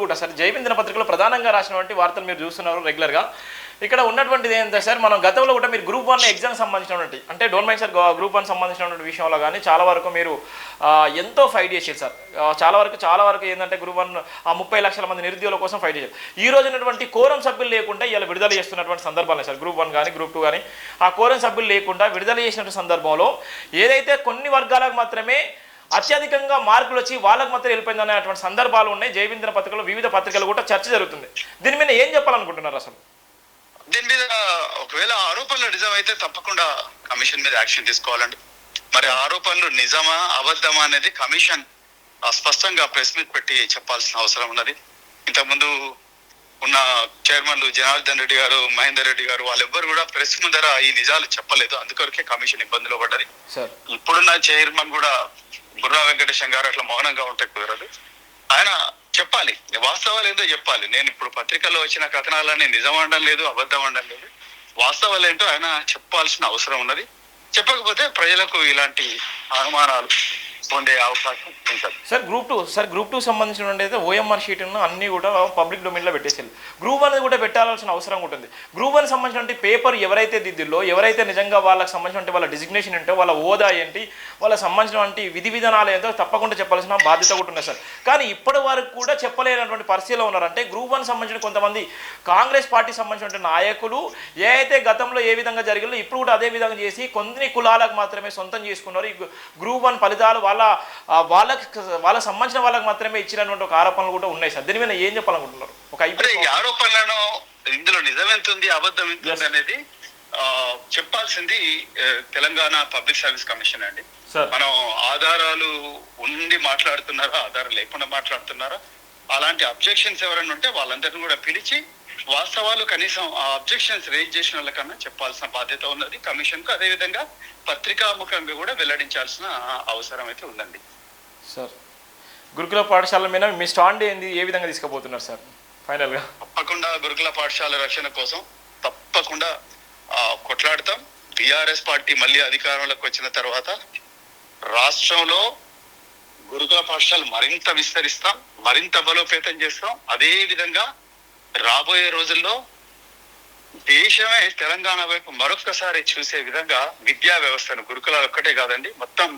ఇప్పుడు కూడా సార్. జైవిందన పత్రికలో ప్రధానంగా రాసినటువంటి వార్తలు మీరు చూస్తున్నారు రెగ్యులర్గా ఇక్కడ ఉన్నటువంటిది ఏంటంటే సార్ మనం గతంలో కూడా మీరు గ్రూప్ వన్ ఎగ్జామ్ సంబంధించినటువంటి అంటే don't mind sir group one సంబంధించినటువంటి విషయంలో కానీ చాలా వరకు మీరు ఎంతో ఫైట్ చేసేది సార్. చాలా వరకు చాలా వరకు ఏంటంటే గ్రూప్ వన్ ఆ ముప్పై లక్షల మంది నిరుద్యోగుల కోసం ఫైట్ చేశారు. ఈ రోజు ఉన్నటువంటి కోరం సభ్యులు లేకుండా ఇలా విడుదల చేస్తున్నటువంటి సందర్భాలు సార్. గ్రూప్ వన్ కానీ గ్రూప్ టూ కానీ ఆ కోరం సభ్యులు లేకుండా విడుదల చేసినటువంటి సందర్భంలో ఏదైతే కొన్ని వర్గాలకు మాత్రమే అత్యధికంగా మార్కులు వచ్చి వాళ్ళకు మాత్రం వెళ్ళిపోయింది అనేటువంటి సందర్భాలు ఉన్నాయి. జయవీంద్ర పత్రికలు వివిధ పత్రికలు కూడా చర్చ జరుగుతుంది. దీని మీద ఏం చెప్పాలనుకుంటున్నారు అసలు? దీని మీద ఒకవేళ ఆరోపణలు నిజం అయితే తప్పకుండా కమిషన్ మీద యాక్షన్ తీసుకోవాలండి. మరి ఆరోపణలు నిజమా అబద్ధమా అనేది కమిషన్ అస్పష్టంగా స్పష్టంగా ప్రెస్ మీట్ పెట్టి చెప్పాల్సిన అవసరం ఉన్నది. ఇంతకుముందు ఉన్న చైర్మన్లు జనార్దన్ రెడ్డి గారు మహేందర్ రెడ్డి గారు వాళ్ళెవ్వరు కూడా ప్రెస్ ముందర ఈ నిజాలు చెప్పలేదు. అందుకొరకే కమిషన్ ఇబ్బందిలో పడ్డది. ఇప్పుడున్న చైర్మన్ కూడా బుర్రా వెంకటేశం గారు అట్లా మౌనంగా ఉంటే కుదరదు. ఆయన చెప్పాలి. వాస్తవాలు ఏదో చెప్పాలి. నేను ఇప్పుడు పత్రికల్లో వచ్చిన కథనాలని నిజం అనడం లేదు అబద్ధం అనడం లేదు. వాస్తవాలు ఏంటో ఆయన చెప్పాల్సిన అవసరం ఉన్నది. చెప్పకపోతే ప్రజలకు ఇలాంటి అనుమానాలు పొందే అవకాశం ఉంటుంది. Sir group two sir group two సంబంధించినటువంటి అయితే ఓఎంఆర్ షీట్ అన్ని కూడా పబ్లిక్ డొమైన్లో పెట్టేసారు గ్రూప్ వన్ కూడా పెట్టాల్సిన అవసరం ఉంటుంది. గ్రూప్ వన్ సంబంధించిన పేపర్ ఎవరైతే దిద్దిల్లో ఎవరైతే నిజంగా వాళ్ళకి సంబంధించిన వాళ్ళ డిజిగ్నేషన్ ఏంటో వాళ్ళ హోదా ఏంటి వాళ్ళకి సంబంధించినటువంటి విధి విధానాలు ఏంటో తప్పకుండా చెప్పాల్సిన బాధ్యత కూడా ఉన్నాయి సార్ కానీ ఇప్పటి వరకు కూడా చెప్పలేనటువంటి పరిస్థితిలో ఉన్నారంటే గ్రూప్ వన్ సంబంధించిన కొంతమంది కాంగ్రెస్ పార్టీ సంబంధించిన నాయకులు ఏ అయితే గతంలో ఏ విధంగా జరిగిందో ఇప్పుడు కూడా అదే విధంగా చేసి కొన్ని కులాలకు మాత్రమే సొంతం చేసుకున్నారు. ఈ గ్రూప్ వన్ ఫలితాలు వాళ్ళ ఆ, వాళ్ళకి వాళ్ళకి సంబంధించిన వాళ్ళకి మాత్రమే ఇచ్చినటువంటి ఒక ఆరోపణలు కూడా ఉన్నాయి సార్. దీని మీద ఏం చెప్పాలనుకుంటున్నారు? ఒక ఈ ఆరోపణలను ఇందులో నిజం ఎంత ఉంది అబద్ధం ఎంత ఉంది అనేది ఆ, చెప్పాల్సింది తెలంగాణ పబ్లిక్ సర్వీస్ కమిషన్ అండి. మనం ఆధారాలు ఉండి మాట్లాడుతున్నారా ఆధారం లేకుండా మాట్లాడుతున్నారా అలాంటి అబ్జెక్షన్స్ ఎవరైనా ఉంటే వాళ్ళందరినీ కూడా పిలిచి వాస్తవాలు కనీసం ఆ అబ్జెక్షన్స్ రేజ్ చేసిన వాళ్ళకన్నా చెప్పాల్సిన బాధ్యత ఉన్నది. కమిషన్కు అదేవిధంగా పత్రికాముఖంగా కూడా వెల్లడించాల్సిన అవసరం అయితే ఉందండి. సార్ గురుకుల పాఠశాల మీద మీ స్టాండ్ ఏంది? ఏ విధంగా తీసుకుపోతున్నారు సార్? ఫైనల్గా. తప్పకుండా గురుకుల పాఠశాల రక్షణ కోసం తప్పకుండా కొట్లాడతాం. టిఆర్ఎస్ పార్టీ మళ్ళీ అధికారంలోకి వచ్చిన తర్వాత రాష్ట్రంలో గురుకుల పాఠశాలలు మరింత విస్తరిస్తాం మరింత బలోపేతం చేస్తాం. అదే విధంగా రాబోయే రోజుల్లో దేశమే తెలంగాణ వైపు మరొక్కసారి చూసే విధంగా విద్యా వ్యవస్థను గురుకులాలు ఒక్కటే కాదండి మొత్తం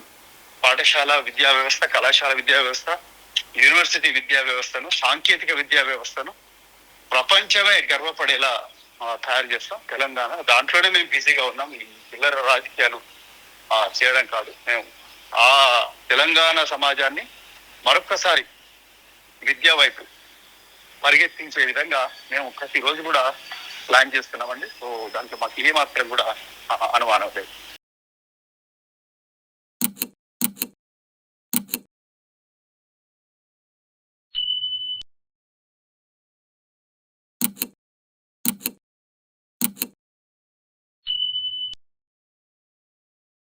పాఠశాల విద్యా వ్యవస్థ కళాశాల విద్యా వ్యవస్థ యూనివర్సిటీ విద్యా వ్యవస్థను సాంకేతిక విద్యా వ్యవస్థను ప్రపంచమే గర్వపడేలా తయారు చేస్తాం. తెలంగాణ దాంట్లోనే మేము బిజీగా ఉన్నాం. ఈ చిల్లర రాజకీయాలు ఆ, చేయడం కాదు. మేము ఆ తెలంగాణ సమాజాన్ని మరొక్కసారి విద్యా వైపు పరిగెత్తించే విధంగా మేము ప్రతిరోజు కూడా ప్లాన్ చేస్తున్నామండి. సో దాంట్లో మాకు ఏ మాత్రం కూడా అనుమానం లేదు.